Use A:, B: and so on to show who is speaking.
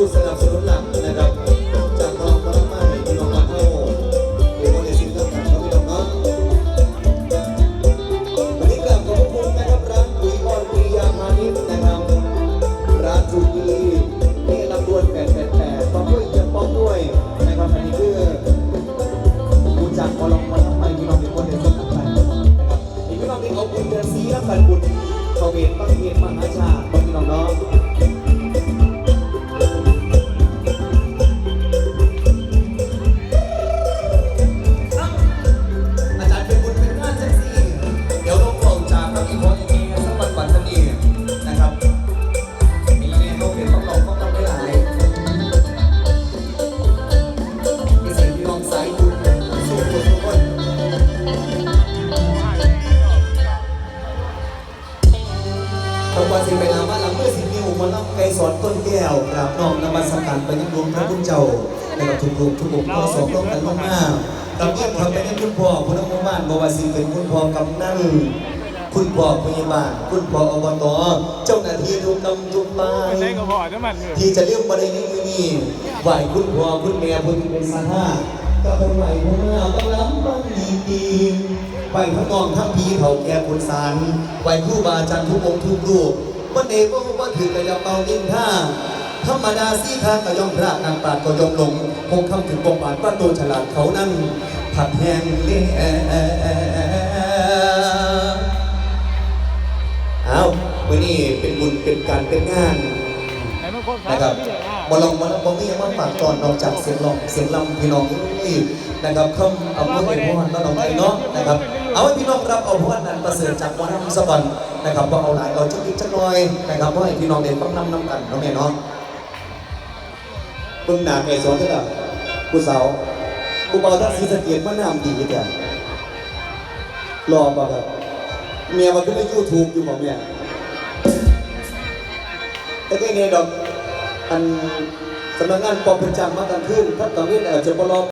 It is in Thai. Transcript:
A: ผู้สนับสนุนหลักนะครับจากรองมาทำไมพี่น้องมาเท่าหรือว่าในสิ่งต่างๆพี่น้องเนาะวันนี้กลับขอบคุณนะครับร้านปุ๋ยออนปียาพานิสย์นะครับร้านจุดีนี่ลำดวนแปดแปดแปดป้อมด้วยเจียป้อมด้วยนะครับอันนี้คือผู้จักมลองมาทำไมพี่น้องเป็นคนเดียวกันนะครับอีกพี่น้องที่เอาบุญเดือนสีรับการบุญเขาเห็นบ้างเห็นมหาชาติพี่น้องน้อง ทำวันสิ่งไปงามาหลังเมื่อสิ่งนี้อุมาลังไกลสอนต้นแก้วกราบน้อมนมัสการไปยังดวงพระคุณเจ้าในกับทุกรูปทุกองค์ก็สองต้องกันมากๆกับเพื่อนทำไปยังคุณพ่อคุณน้องบ้านบอกว่าสิเป็นคุณพ่อกำนันคุณพ่อพยาบาลคุณพ่ออบตเจ้าหน้าที่ทุกกำทุกบ้าน
B: ใช้กระเพาย
A: ที่จะเรียกประเด็นนี้มือนี้ไหวคุณพ่อคุณแม่คุณเป็นสันห้าก็เป็นไหวพ่อแม่ต้องล้ำต้องดีดี ไหวทั้งน้องทั้งพี่เขาแก่คุณสารไหวครูบาอาจารย์ทุกองทุกรูปวันเอกก็ว่าถือกระยาเป่าดินท่าธรรมดาสีข้างก็ย่อมพระนางปราดก็ย่อมลงคงคำถึงกองบาทว่าตัวฉลาดเขานั้นผัดแห้งเลี้เอาวันนี้เป็นบุญเป็นการเป็นงาน
B: นมันคน
A: นะครับบอลองบอลองบอมียังมาฝากตอนนอกจากเสียงร้องเสียงลำพี่น้องนี่นะครับคำเอาพูดให้พ่อน้องไอ้เนาะนะครับ เอาให้พี่น้องรับเอาพวกนั้นประเสริฐจากวันน้ำสวรรค์นะครับว่าเอาหลายเอาจักนิดจักหน่อยนะครับเพราะให้พี่น้องเด่นต้องนำนำกันเนาะแม่เนาะเบิ่งหน้าไก่สอนเถอะล่ะผู้สาวผู้เบาทั้งสีสะเกียดมันน้ำดีจ้ะรอป่ะครับเมียมันก็ไม่ยูทูบอยู่บอกเมียแต่ก็เนี่ยดอก อันสำนักงานปอประจำมากลางคืนท่านตอนนี้อาจจะบลอ